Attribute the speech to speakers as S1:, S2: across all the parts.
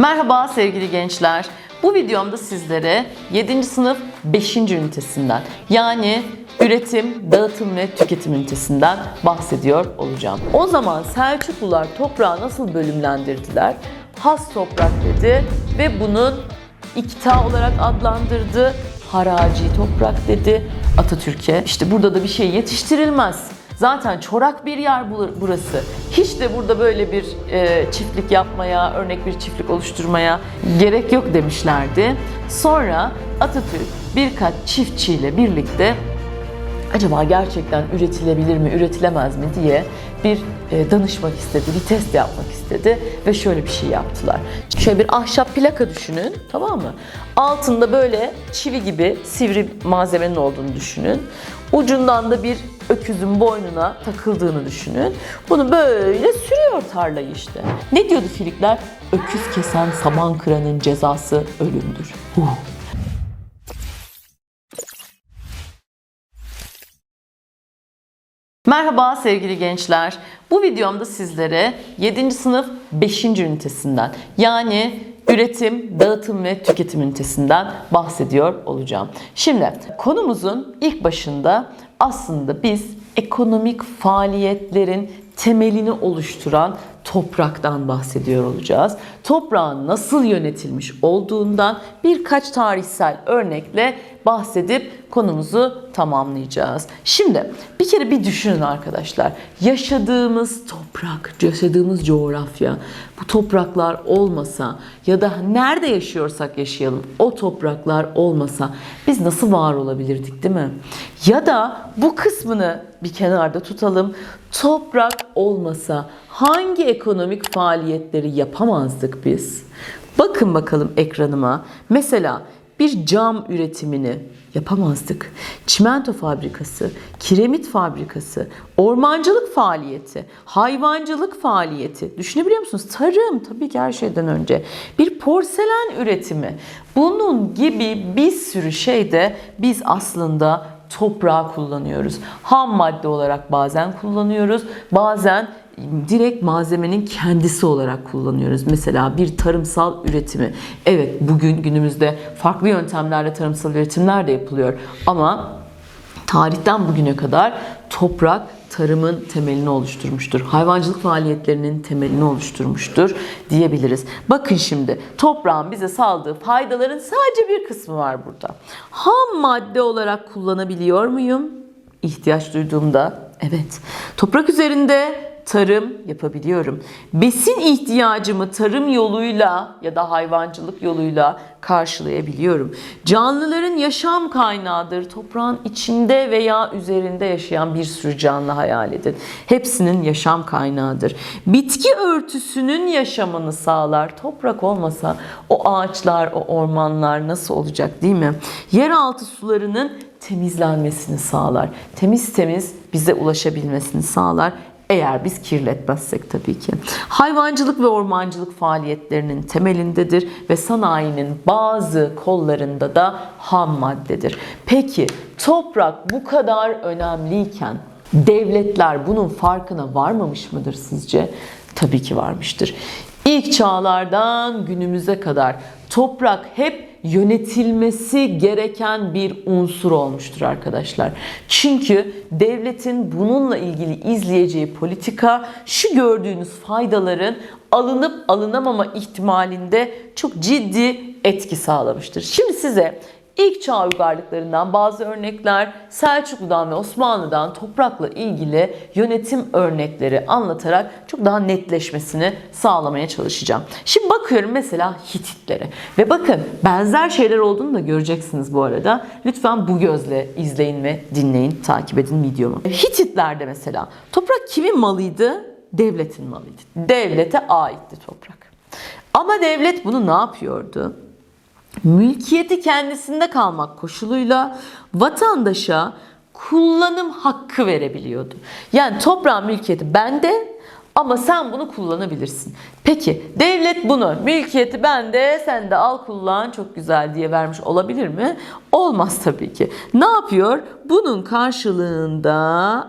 S1: Merhaba sevgili gençler. Bu videomda sizlere 7. sınıf 5. ünitesinden yani üretim, dağıtım ve tüketim ünitesinden bahsediyor olacağım. O zaman Selçuklular toprağı nasıl bölümlendirdiler? Has toprak dedi ve bunun ikta olarak adlandırdı. Haraci toprak dedi Atatürk'e. İşte burada da bir şey yetiştirilmez. Zaten çorak bir yer bur- burası. Hiç de burada böyle bir e, çiftlik yapmaya, örnek bir çiftlik oluşturmaya gerek yok demişlerdi. Sonra Atatürk birkaç çiftçiyle birlikte acaba gerçekten üretilebilir mi, üretilemez mi diye bir e, danışmak istedi, bir test yapmak istedi ve şöyle bir şey yaptılar. Şöyle bir ahşap plaka düşünün, tamam mı? Altında böyle çivi gibi sivri malzemenin olduğunu düşünün. Ucundan da bir öküzün boynuna takıldığını düşünün. Bunu böyle sürüyor tarlayı işte. Ne diyordu Filikler? Öküz kesen saman kıranın cezası ölümdür. Huh. Merhaba sevgili gençler. Bu videomda sizlere 7. sınıf 5. ünitesinden yani üretim, dağıtım ve tüketim ünitesinden bahsediyor olacağım. Şimdi konumuzun ilk başında aslında biz ekonomik faaliyetlerin temelini oluşturan topraktan bahsediyor olacağız. Toprağın nasıl yönetilmiş olduğundan birkaç tarihsel örnekle bahsedip konumuzu tamamlayacağız. Şimdi bir kere bir düşünün arkadaşlar. Yaşadığımız toprak, yaşadığımız coğrafya, bu topraklar olmasa ya da nerede yaşıyorsak yaşayalım o topraklar olmasa biz nasıl var olabilirdik değil mi? Ya da bu kısmını bir kenarda tutalım. Toprak olmasa hangi ekonomik faaliyetleri yapamazdık biz? Bakın bakalım ekranıma. Mesela bir cam üretimini yapamazdık. Çimento fabrikası, kiremit fabrikası, ormancılık faaliyeti, hayvancılık faaliyeti. Düşünebiliyor musunuz? Tarım tabii ki her şeyden önce. Bir porselen üretimi. Bunun gibi bir sürü şeyde biz aslında toprağı kullanıyoruz. Ham madde olarak bazen kullanıyoruz. Bazen direkt malzemenin kendisi olarak kullanıyoruz. Mesela bir tarımsal üretimi. Evet bugün günümüzde farklı yöntemlerle tarımsal üretimler de yapılıyor. Ama tarihten bugüne kadar toprak tarımın temelini oluşturmuştur. Hayvancılık faaliyetlerinin temelini oluşturmuştur diyebiliriz. Bakın şimdi toprağın bize sağladığı faydaların sadece bir kısmı var burada. Ham madde olarak kullanabiliyor muyum? İhtiyaç duyduğumda evet. Toprak üzerinde tarım yapabiliyorum. Besin ihtiyacımı tarım yoluyla ya da hayvancılık yoluyla karşılayabiliyorum. Canlıların yaşam kaynağıdır. Toprağın içinde veya üzerinde yaşayan bir sürü canlı hayal edin. Hepsinin yaşam kaynağıdır. Bitki örtüsünün yaşamını sağlar. Toprak olmasa o ağaçlar, o ormanlar nasıl olacak değil mi? Yeraltı sularının temizlenmesini sağlar. Temiz temiz bize ulaşabilmesini sağlar. Eğer biz kirletmezsek tabii ki. Hayvancılık ve ormancılık faaliyetlerinin temelindedir ve sanayinin bazı kollarında da ham maddedir. Peki toprak bu kadar önemliyken devletler bunun farkına varmamış mıdır sizce? Tabii ki varmıştır. İlk çağlardan günümüze kadar toprak hep yönetilmesi gereken bir unsur olmuştur arkadaşlar. Çünkü devletin bununla ilgili izleyeceği politika şu gördüğünüz faydaların alınıp alınamama ihtimalinde çok ciddi etki sağlamıştır. Şimdi size İlk çağ uygarlıklarından bazı örnekler, Selçuklu'dan ve Osmanlı'dan toprakla ilgili yönetim örnekleri anlatarak çok daha netleşmesini sağlamaya çalışacağım. Şimdi bakıyorum mesela Hititlere ve bakın benzer şeyler olduğunu da göreceksiniz bu arada. Lütfen bu gözle izleyin ve dinleyin, takip edin videomu. Hititlerde mesela toprak kimin malıydı? Devletin malıydı. Devlete aitti toprak. Ama devlet bunu ne yapıyordu? Mülkiyeti kendisinde kalmak koşuluyla vatandaşa kullanım hakkı verebiliyordu. Yani toprağın mülkiyeti bende ama sen bunu kullanabilirsin. Peki devlet bunu mülkiyeti bende sen de al kullan çok güzel diye vermiş olabilir mi? Olmaz tabii ki. Ne yapıyor? Bunun karşılığında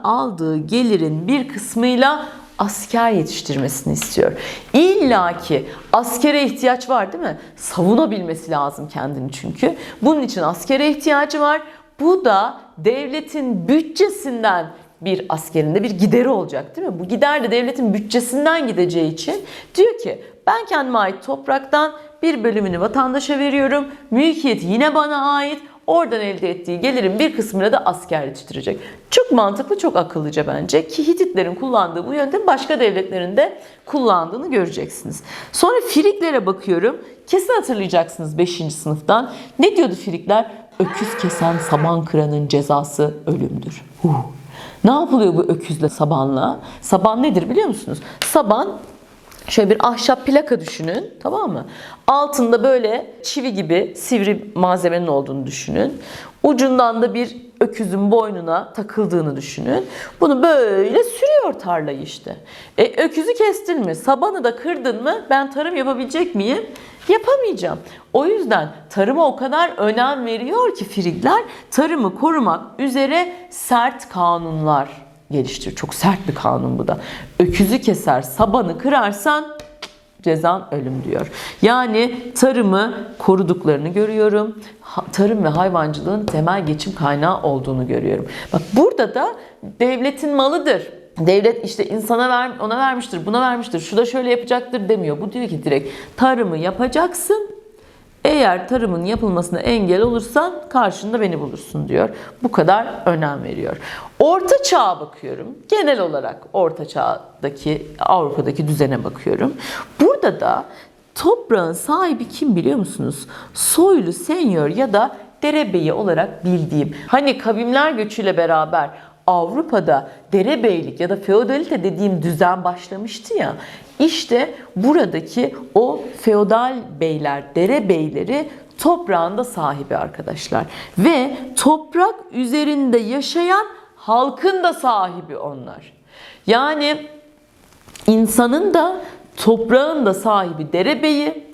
S1: aldığı gelirin bir kısmıyla asker yetiştirmesini istiyor. İlla ki askere ihtiyaç var değil mi? Savunabilmesi lazım kendini çünkü. Bunun için askere ihtiyacı var. Bu da devletin bütçesinden bir askerinde bir gideri olacak değil mi? Bu gider de devletin bütçesinden gideceği için diyor ki ben kendime ait topraktan bir bölümünü vatandaşa veriyorum. Mülkiyet yine bana ait. Oradan elde ettiği gelirin bir kısmını da asker yetiştirecek. Çok mantıklı, çok akıllıca bence ki Hititlerin kullandığı bu yöntem başka devletlerin de kullandığını göreceksiniz. Sonra Firiklere bakıyorum. Kesin hatırlayacaksınız 5. sınıftan. Ne diyordu Firikler? Öküz kesen saban kıranın cezası ölümdür. Huh. Ne yapılıyor bu öküzle sabanla? Saban nedir biliyor musunuz? Saban Şöyle bir ahşap plaka düşünün, tamam mı? Altında böyle çivi gibi sivri malzemenin olduğunu düşünün. Ucundan da bir öküzün boynuna takıldığını düşünün. Bunu böyle sürüyor tarlayı işte. E, öküzü kestin mi, sabanı da kırdın mı ben tarım yapabilecek miyim? Yapamayacağım. O yüzden tarıma o kadar önem veriyor ki Frigler tarımı korumak üzere sert kanunlar geliştir. Çok sert bir kanun bu da. Öküzü keser, sabanı kırarsan cezan ölüm diyor. Yani tarımı koruduklarını görüyorum. Tarım ve hayvancılığın temel geçim kaynağı olduğunu görüyorum. Bak burada da devletin malıdır. Devlet işte insana ver, ona vermiştir, buna vermiştir, şu da şöyle yapacaktır demiyor. Bu diyor ki direkt tarımı yapacaksın, eğer tarımın yapılmasına engel olursan karşında beni bulursun diyor. Bu kadar önem veriyor. Orta çağa bakıyorum. Genel olarak orta çağdaki Avrupa'daki düzene bakıyorum. Burada da toprağın sahibi kim biliyor musunuz? Soylu senyor ya da derebeyi olarak bildiğim. Hani kavimler göçüyle beraber Avrupa'da derebeylik ya da feodalite dediğim düzen başlamıştı ya. İşte buradaki o feodal beyler, derebeyleri toprağında sahibi arkadaşlar. Ve toprak üzerinde yaşayan halkın da sahibi onlar. Yani insanın da toprağın da sahibi derebeyi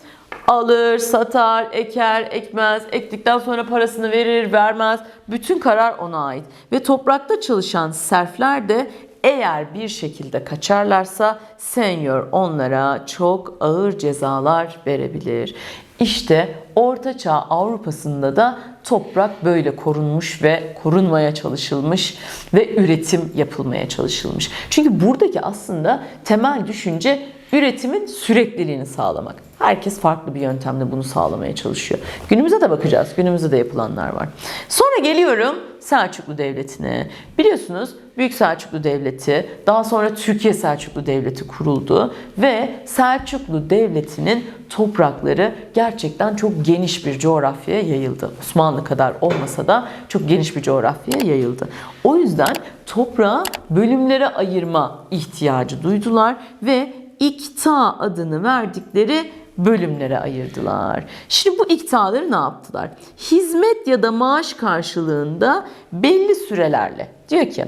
S1: alır, satar, eker, ekmez, ektikten sonra parasını verir, vermez. Bütün karar ona ait. Ve toprakta çalışan serfler de eğer bir şekilde kaçarlarsa senyor onlara çok ağır cezalar verebilir. İşte Orta Çağ Avrupa'sında da toprak böyle korunmuş ve korunmaya çalışılmış ve üretim yapılmaya çalışılmış. Çünkü buradaki aslında temel düşünce üretimin sürekliliğini sağlamak. Herkes farklı bir yöntemle bunu sağlamaya çalışıyor. Günümüze de bakacağız. Günümüzde de yapılanlar var. Sonra geliyorum Selçuklu Devleti'ne. Biliyorsunuz Büyük Selçuklu Devleti, daha sonra Türkiye Selçuklu Devleti kuruldu ve Selçuklu Devleti'nin toprakları gerçekten çok geniş bir coğrafyaya yayıldı. Osmanlı kadar olmasa da çok geniş bir coğrafyaya yayıldı. O yüzden toprağı bölümlere ayırma ihtiyacı duydular ve İkta adını verdikleri bölümlere ayırdılar. Şimdi bu iktaları ne yaptılar? Hizmet ya da maaş karşılığında belli sürelerle diyor ki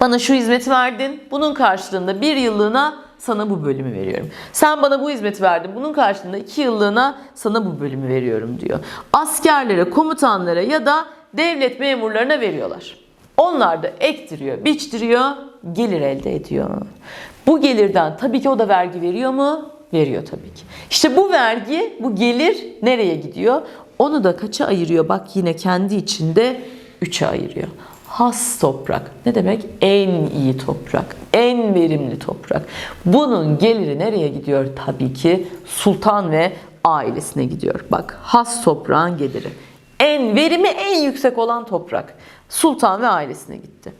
S1: bana şu hizmeti verdin bunun karşılığında bir yıllığına sana bu bölümü veriyorum. Sen bana bu hizmeti verdin bunun karşılığında iki yıllığına sana bu bölümü veriyorum diyor. Askerlere, komutanlara ya da devlet memurlarına veriyorlar. Onlar da ektiriyor, biçtiriyor, gelir elde ediyor. Bu gelirden tabii ki o da vergi veriyor mu? Veriyor tabii ki. İşte bu vergi, bu gelir nereye gidiyor? Onu da kaça ayırıyor? Bak yine kendi içinde üçe ayırıyor. Has toprak. Ne demek? En iyi toprak. En verimli toprak. Bunun geliri nereye gidiyor? Tabii ki sultan ve ailesine gidiyor. Bak has toprağın geliri. En verimi en yüksek olan toprak. Sultan ve ailesine gitti.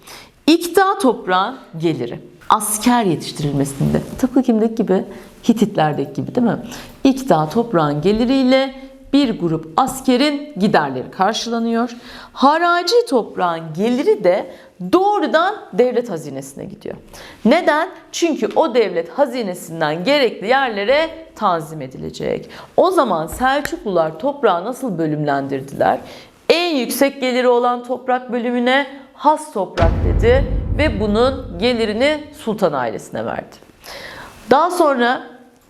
S1: İkta toprağın geliri. Asker yetiştirilmesinde. Tıpkı kimdeki gibi? Hititlerdeki gibi değil mi? İkta toprağın geliriyle bir grup askerin giderleri karşılanıyor. Haraci toprağın geliri de doğrudan devlet hazinesine gidiyor. Neden? Çünkü o devlet hazinesinden gerekli yerlere tanzim edilecek. O zaman Selçuklular toprağı nasıl bölümlendirdiler? En yüksek geliri olan toprak bölümüne has toprak dedi ve bunun gelirini sultan ailesine verdi. Daha sonra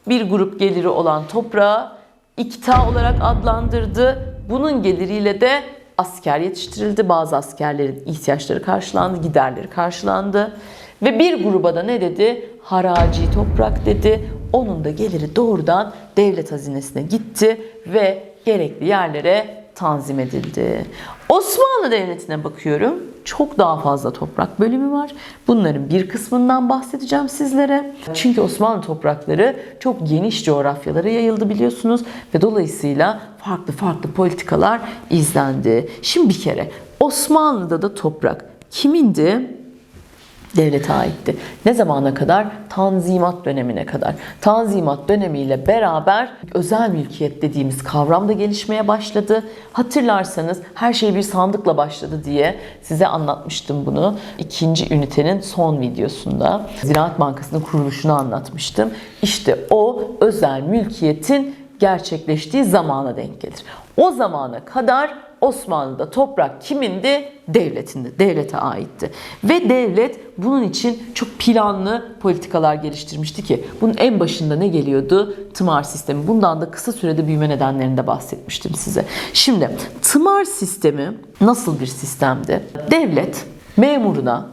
S1: bir grup geliri olan toprağı ikta olarak adlandırdı. Bunun geliriyle de asker yetiştirildi. Bazı askerlerin ihtiyaçları karşılandı, giderleri karşılandı. Ve bir gruba da ne dedi? haraci toprak dedi. Onun da geliri doğrudan devlet hazinesine gitti ve gerekli yerlere tanzim edildi. Osmanlı Devleti'ne bakıyorum. Çok daha fazla toprak bölümü var. Bunların bir kısmından bahsedeceğim sizlere. Çünkü Osmanlı toprakları çok geniş coğrafyalara yayıldı biliyorsunuz ve dolayısıyla farklı farklı politikalar izlendi. Şimdi bir kere Osmanlı'da da toprak kimindi? Devlete aitti. Ne zamana kadar? Tanzimat dönemine kadar. Tanzimat dönemiyle beraber özel mülkiyet dediğimiz kavram da gelişmeye başladı. Hatırlarsanız her şey bir sandıkla başladı diye size anlatmıştım bunu. İkinci ünitenin son videosunda Ziraat Bankası'nın kuruluşunu anlatmıştım. İşte o özel mülkiyetin gerçekleştiği zamana denk gelir. O zamana kadar Osmanlı'da toprak kimindi? Devletindi. Devlete aitti. Ve devlet bunun için çok planlı politikalar geliştirmişti ki bunun en başında ne geliyordu? Tımar sistemi. Bundan da kısa sürede büyüme nedenlerinde bahsetmiştim size. Şimdi tımar sistemi nasıl bir sistemdi? Devlet memuruna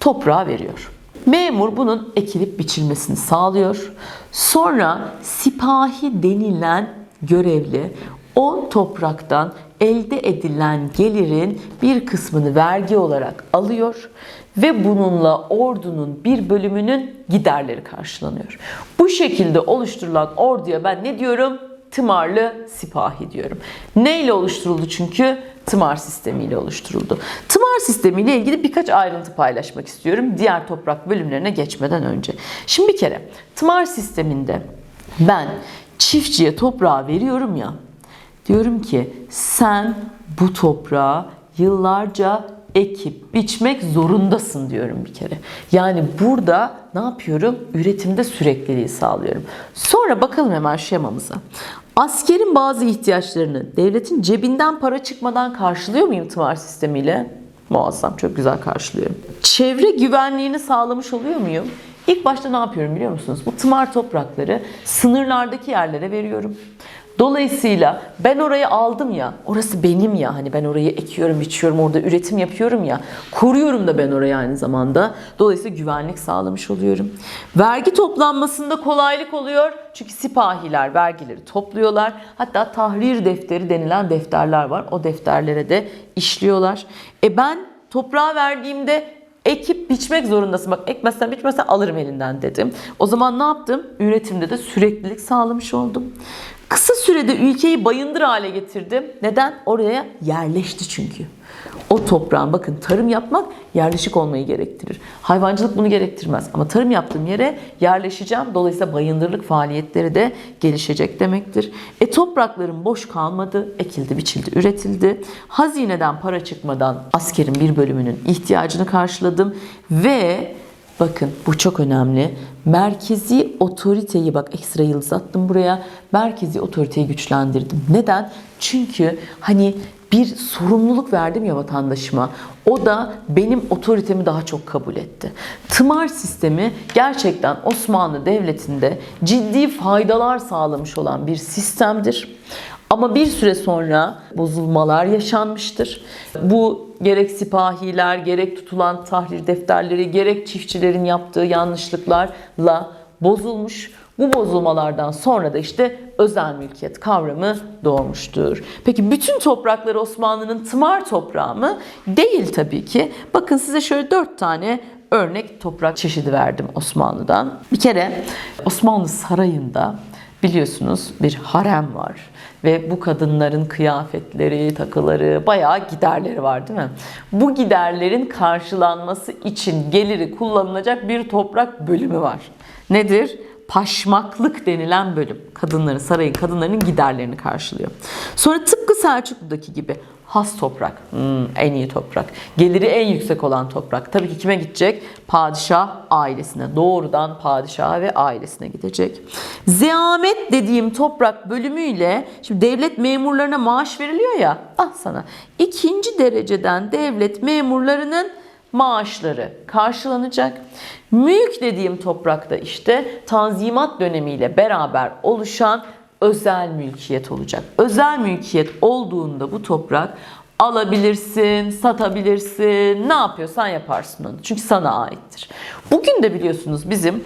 S1: toprağı veriyor. Memur bunun ekilip biçilmesini sağlıyor. Sonra sipahi denilen görevli o topraktan elde edilen gelirin bir kısmını vergi olarak alıyor ve bununla ordunun bir bölümünün giderleri karşılanıyor. Bu şekilde oluşturulan orduya ben ne diyorum? Tımarlı sipahi diyorum. Neyle oluşturuldu çünkü? Tımar sistemiyle oluşturuldu. Tımar sistemiyle ilgili birkaç ayrıntı paylaşmak istiyorum diğer toprak bölümlerine geçmeden önce. Şimdi bir kere tımar sisteminde ben çiftçiye toprağı veriyorum ya Diyorum ki sen bu toprağı yıllarca ekip biçmek zorundasın diyorum bir kere. Yani burada ne yapıyorum? Üretimde sürekliliği sağlıyorum. Sonra bakalım hemen şemamıza. Askerin bazı ihtiyaçlarını devletin cebinden para çıkmadan karşılıyor muyum tımar sistemiyle? Muazzam, çok güzel karşılıyorum. Çevre güvenliğini sağlamış oluyor muyum? İlk başta ne yapıyorum biliyor musunuz? Bu tımar toprakları sınırlardaki yerlere veriyorum. Dolayısıyla ben orayı aldım ya, orası benim ya. Hani ben orayı ekiyorum, biçiyorum, orada üretim yapıyorum ya. Koruyorum da ben orayı aynı zamanda. Dolayısıyla güvenlik sağlamış oluyorum. Vergi toplanmasında kolaylık oluyor. Çünkü sipahiler vergileri topluyorlar. Hatta tahrir defteri denilen defterler var. O defterlere de işliyorlar. E ben toprağa verdiğimde ekip biçmek zorundasın. Bak ekmezsen biçmezsen alırım elinden dedim. O zaman ne yaptım? Üretimde de süreklilik sağlamış oldum. Kısa sürede ülkeyi bayındır hale getirdim. Neden? Oraya yerleşti çünkü. O toprağın bakın tarım yapmak yerleşik olmayı gerektirir. Hayvancılık bunu gerektirmez ama tarım yaptığım yere yerleşeceğim. Dolayısıyla bayındırlık faaliyetleri de gelişecek demektir. E toprakların boş kalmadı, ekildi, biçildi, üretildi. Hazineden para çıkmadan askerin bir bölümünün ihtiyacını karşıladım ve Bakın bu çok önemli. Merkezi otoriteyi bak ekstra yıldız attım buraya. Merkezi otoriteyi güçlendirdim. Neden? Çünkü hani bir sorumluluk verdim ya vatandaşıma. O da benim otoritemi daha çok kabul etti. Tımar sistemi gerçekten Osmanlı Devleti'nde ciddi faydalar sağlamış olan bir sistemdir. Ama bir süre sonra bozulmalar yaşanmıştır. Bu gerek sipahiler, gerek tutulan tahrir defterleri, gerek çiftçilerin yaptığı yanlışlıklarla bozulmuş. Bu bozulmalardan sonra da işte özel mülkiyet kavramı doğmuştur. Peki bütün topraklar Osmanlı'nın tımar toprağı mı? Değil tabii ki. Bakın size şöyle dört tane örnek toprak çeşidi verdim Osmanlı'dan. Bir kere Osmanlı Sarayı'nda biliyorsunuz bir harem var ve bu kadınların kıyafetleri, takıları, bayağı giderleri var değil mi? Bu giderlerin karşılanması için geliri kullanılacak bir toprak bölümü var. Nedir? Paşmaklık denilen bölüm. Kadınların, sarayın kadınlarının giderlerini karşılıyor. Sonra tıpkı Selçuklu'daki gibi has toprak. Hmm, en iyi toprak. Geliri en yüksek olan toprak. Tabii ki kime gidecek? Padişah ailesine. Doğrudan padişaha ve ailesine gidecek. Zeamet dediğim toprak bölümüyle şimdi devlet memurlarına maaş veriliyor ya. Ah sana. İkinci dereceden devlet memurlarının maaşları karşılanacak. Mülk dediğim toprakta işte tanzimat dönemiyle beraber oluşan özel mülkiyet olacak. Özel mülkiyet olduğunda bu toprak alabilirsin, satabilirsin, ne yapıyorsan yaparsın onu. Çünkü sana aittir. Bugün de biliyorsunuz bizim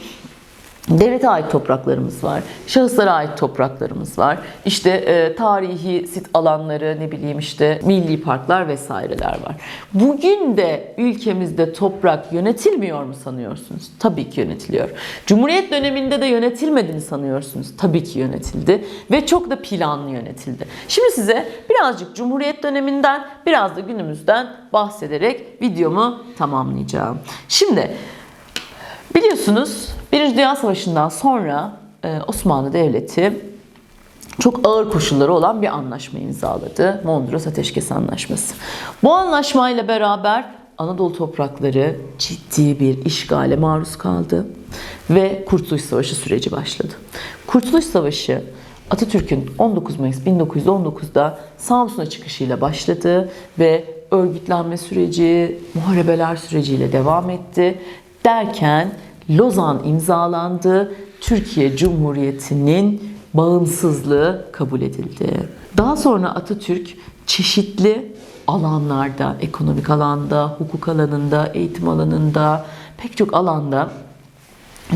S1: Devlete ait topraklarımız var, şahıslara ait topraklarımız var. İşte e, tarihi sit alanları, ne bileyim işte milli parklar vesaireler var. Bugün de ülkemizde toprak yönetilmiyor mu sanıyorsunuz? Tabii ki yönetiliyor. Cumhuriyet döneminde de yönetilmedi mi sanıyorsunuz? Tabii ki yönetildi ve çok da planlı yönetildi. Şimdi size birazcık Cumhuriyet döneminden, biraz da günümüzden bahsederek videomu tamamlayacağım. Şimdi Biliyorsunuz Birinci Dünya Savaşı'ndan sonra e, Osmanlı Devleti çok ağır koşulları olan bir anlaşma imzaladı. Mondros Ateşkes Anlaşması. Bu anlaşmayla beraber Anadolu toprakları ciddi bir işgale maruz kaldı ve Kurtuluş Savaşı süreci başladı. Kurtuluş Savaşı Atatürk'ün 19 Mayıs 1919'da Samsun'a çıkışıyla başladı ve örgütlenme süreci, muharebeler süreciyle devam etti. Derken Lozan imzalandı. Türkiye Cumhuriyeti'nin bağımsızlığı kabul edildi. Daha sonra Atatürk çeşitli alanlarda, ekonomik alanda, hukuk alanında, eğitim alanında, pek çok alanda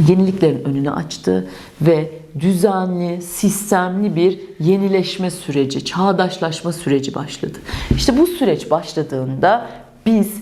S1: yeniliklerin önünü açtı ve düzenli, sistemli bir yenileşme süreci, çağdaşlaşma süreci başladı. İşte bu süreç başladığında biz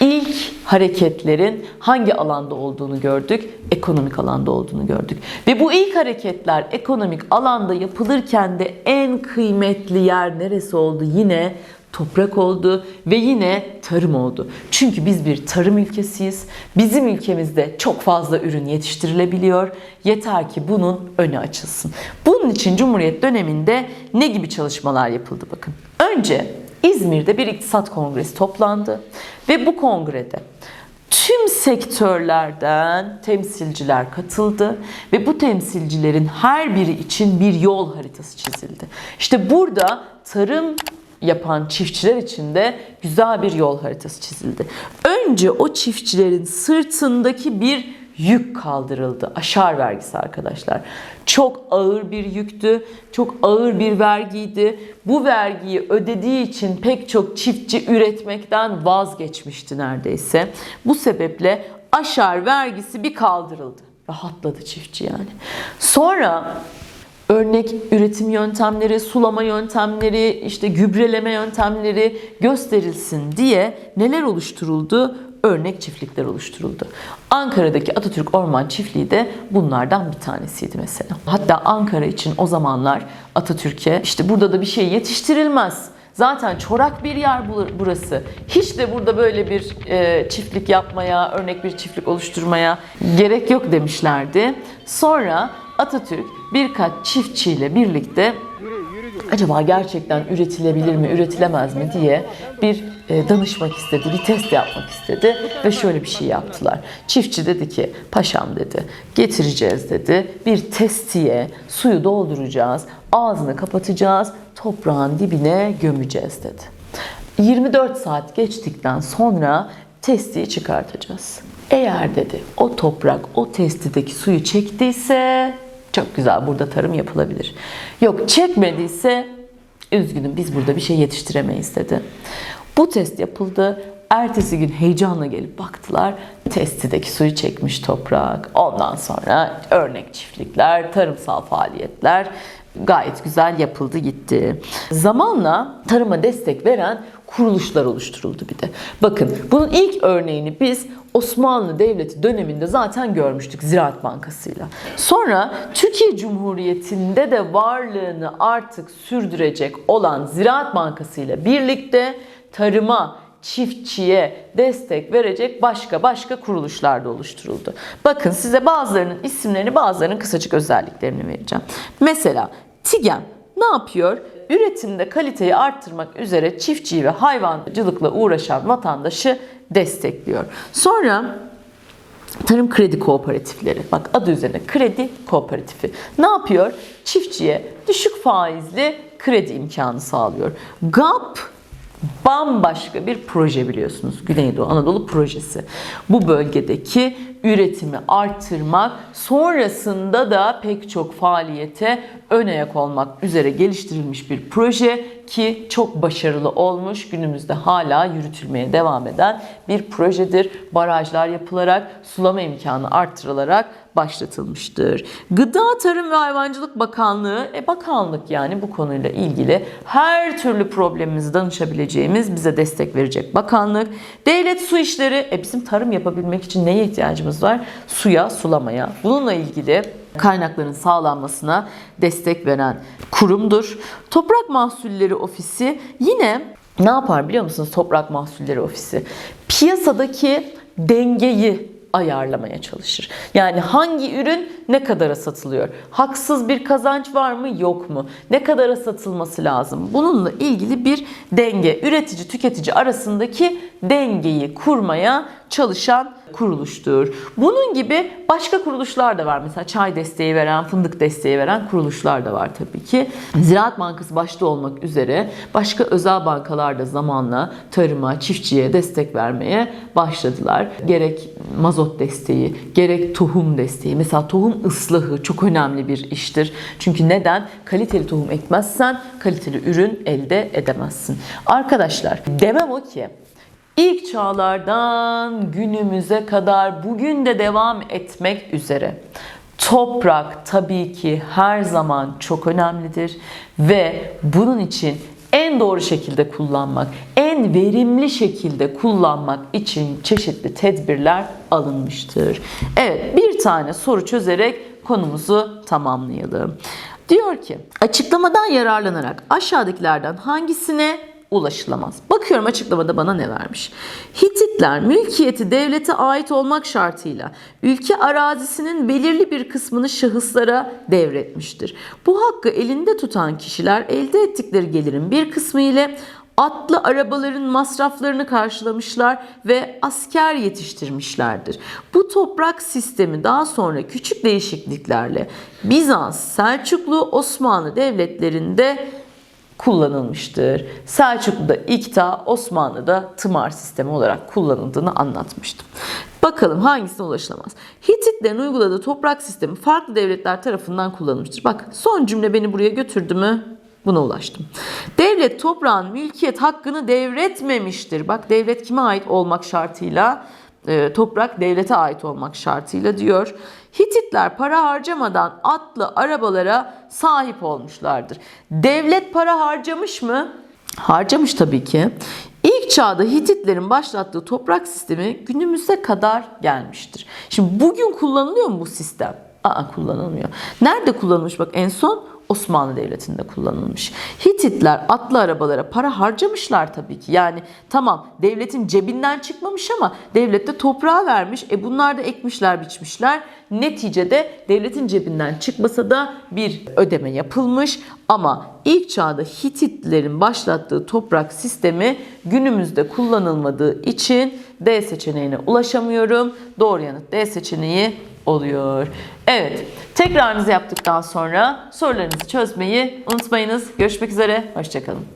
S1: ilk hareketlerin hangi alanda olduğunu gördük? Ekonomik alanda olduğunu gördük. Ve bu ilk hareketler ekonomik alanda yapılırken de en kıymetli yer neresi oldu? Yine toprak oldu ve yine tarım oldu. Çünkü biz bir tarım ülkesiyiz. Bizim ülkemizde çok fazla ürün yetiştirilebiliyor. Yeter ki bunun önü açılsın. Bunun için Cumhuriyet döneminde ne gibi çalışmalar yapıldı bakın. Önce İzmir'de bir iktisat kongresi toplandı ve bu kongrede tüm sektörlerden temsilciler katıldı ve bu temsilcilerin her biri için bir yol haritası çizildi. İşte burada tarım yapan çiftçiler için de güzel bir yol haritası çizildi. Önce o çiftçilerin sırtındaki bir yük kaldırıldı. Aşar vergisi arkadaşlar. Çok ağır bir yüktü. Çok ağır bir vergiydi. Bu vergiyi ödediği için pek çok çiftçi üretmekten vazgeçmişti neredeyse. Bu sebeple aşar vergisi bir kaldırıldı. Rahatladı çiftçi yani. Sonra örnek üretim yöntemleri, sulama yöntemleri, işte gübreleme yöntemleri gösterilsin diye neler oluşturuldu? Örnek çiftlikler oluşturuldu. Ankara'daki Atatürk Orman Çiftliği de bunlardan bir tanesiydi mesela. Hatta Ankara için o zamanlar Atatürk'e işte burada da bir şey yetiştirilmez. Zaten çorak bir yer burası. Hiç de burada böyle bir e, çiftlik yapmaya, örnek bir çiftlik oluşturmaya gerek yok demişlerdi. Sonra Atatürk birkaç çiftçiyle birlikte acaba gerçekten üretilebilir mi, üretilemez mi diye bir e, danışmak istedi, bir test yapmak istedi ve şöyle bir şey yaptılar. Çiftçi dedi ki, paşam dedi, getireceğiz dedi, bir testiye suyu dolduracağız, ağzını kapatacağız, toprağın dibine gömeceğiz dedi. 24 saat geçtikten sonra testiyi çıkartacağız. Eğer dedi o toprak o testideki suyu çektiyse çok güzel burada tarım yapılabilir. Yok çekmediyse üzgünüm biz burada bir şey yetiştiremeyiz dedi. Bu test yapıldı. Ertesi gün heyecanla gelip baktılar. Testideki suyu çekmiş toprak. Ondan sonra örnek çiftlikler, tarımsal faaliyetler gayet güzel yapıldı gitti. Zamanla tarıma destek veren kuruluşlar oluşturuldu bir de. Bakın bunun ilk örneğini biz Osmanlı Devleti döneminde zaten görmüştük Ziraat Bankası'yla. Sonra Türkiye Cumhuriyeti'nde de varlığını artık sürdürecek olan Ziraat Bankası ile birlikte tarıma, çiftçiye destek verecek başka başka kuruluşlar da oluşturuldu. Bakın size bazılarının isimlerini bazılarının kısacık özelliklerini vereceğim. Mesela TİGEM ne yapıyor? Üretimde kaliteyi arttırmak üzere çiftçiyi ve hayvancılıkla uğraşan vatandaşı destekliyor. Sonra Tarım kredi kooperatifleri. Bak adı üzerine kredi kooperatifi. Ne yapıyor? Çiftçiye düşük faizli kredi imkanı sağlıyor. GAP bambaşka bir proje biliyorsunuz. Güneydoğu Anadolu projesi. Bu bölgedeki üretimi arttırmak, sonrasında da pek çok faaliyete ön ayak olmak üzere geliştirilmiş bir proje ki çok başarılı olmuş. Günümüzde hala yürütülmeye devam eden bir projedir. Barajlar yapılarak, sulama imkanı arttırılarak başlatılmıştır. Gıda, Tarım ve Hayvancılık Bakanlığı, e bakanlık yani bu konuyla ilgili her türlü problemimizi danışabileceğimiz, bize destek verecek bakanlık. Devlet Su İşleri, e bizim tarım yapabilmek için neye ihtiyacımız var? Suya, sulamaya. Bununla ilgili kaynakların sağlanmasına destek veren kurumdur. Toprak Mahsulleri Ofisi yine ne yapar biliyor musunuz Toprak Mahsulleri Ofisi? Piyasadaki dengeyi ayarlamaya çalışır. Yani hangi ürün ne kadara satılıyor? Haksız bir kazanç var mı yok mu? Ne kadara satılması lazım? Bununla ilgili bir denge, üretici tüketici arasındaki dengeyi kurmaya çalışan kuruluştur. Bunun gibi başka kuruluşlar da var. Mesela çay desteği veren, fındık desteği veren kuruluşlar da var tabii ki. Ziraat Bankası başta olmak üzere başka özel bankalar da zamanla tarıma, çiftçiye destek vermeye başladılar. Gerek mazot desteği, gerek tohum desteği. Mesela tohum ıslahı çok önemli bir iştir. Çünkü neden? Kaliteli tohum ekmezsen kaliteli ürün elde edemezsin. Arkadaşlar demem o ki İlk çağlardan günümüze kadar bugün de devam etmek üzere toprak tabii ki her zaman çok önemlidir ve bunun için en doğru şekilde kullanmak, en verimli şekilde kullanmak için çeşitli tedbirler alınmıştır. Evet, bir tane soru çözerek konumuzu tamamlayalım. Diyor ki, açıklamadan yararlanarak aşağıdakilerden hangisine ulaşılamaz. Bakıyorum açıklamada bana ne vermiş. Hititler mülkiyeti devlete ait olmak şartıyla ülke arazisinin belirli bir kısmını şahıslara devretmiştir. Bu hakkı elinde tutan kişiler elde ettikleri gelirin bir kısmı ile atlı arabaların masraflarını karşılamışlar ve asker yetiştirmişlerdir. Bu toprak sistemi daha sonra küçük değişikliklerle Bizans, Selçuklu, Osmanlı devletlerinde kullanılmıştır. Selçuklu'da ikta, Osmanlı'da tımar sistemi olarak kullanıldığını anlatmıştım. Bakalım hangisine ulaşılamaz? Hititlerin uyguladığı toprak sistemi farklı devletler tarafından kullanılmıştır. Bak son cümle beni buraya götürdü mü? Buna ulaştım. Devlet toprağın mülkiyet hakkını devretmemiştir. Bak devlet kime ait olmak şartıyla? E, toprak devlete ait olmak şartıyla diyor. Hititler para harcamadan atlı arabalara sahip olmuşlardır. Devlet para harcamış mı? Harcamış tabii ki. İlk çağda Hititlerin başlattığı toprak sistemi günümüze kadar gelmiştir. Şimdi bugün kullanılıyor mu bu sistem? Aa kullanılmıyor. Nerede kullanılmış bak en son? Osmanlı Devleti'nde kullanılmış. Hititler atlı arabalara para harcamışlar tabii ki. Yani tamam devletin cebinden çıkmamış ama devlet de toprağa vermiş. E bunlar da ekmişler, biçmişler. Neticede devletin cebinden çıkmasa da bir ödeme yapılmış. Ama ilk çağda Hititlerin başlattığı toprak sistemi günümüzde kullanılmadığı için D seçeneğine ulaşamıyorum. Doğru yanıt D seçeneği oluyor. Evet, tekrarınızı yaptıktan sonra sorularınızı çözmeyi unutmayınız. Görüşmek üzere, hoşçakalın.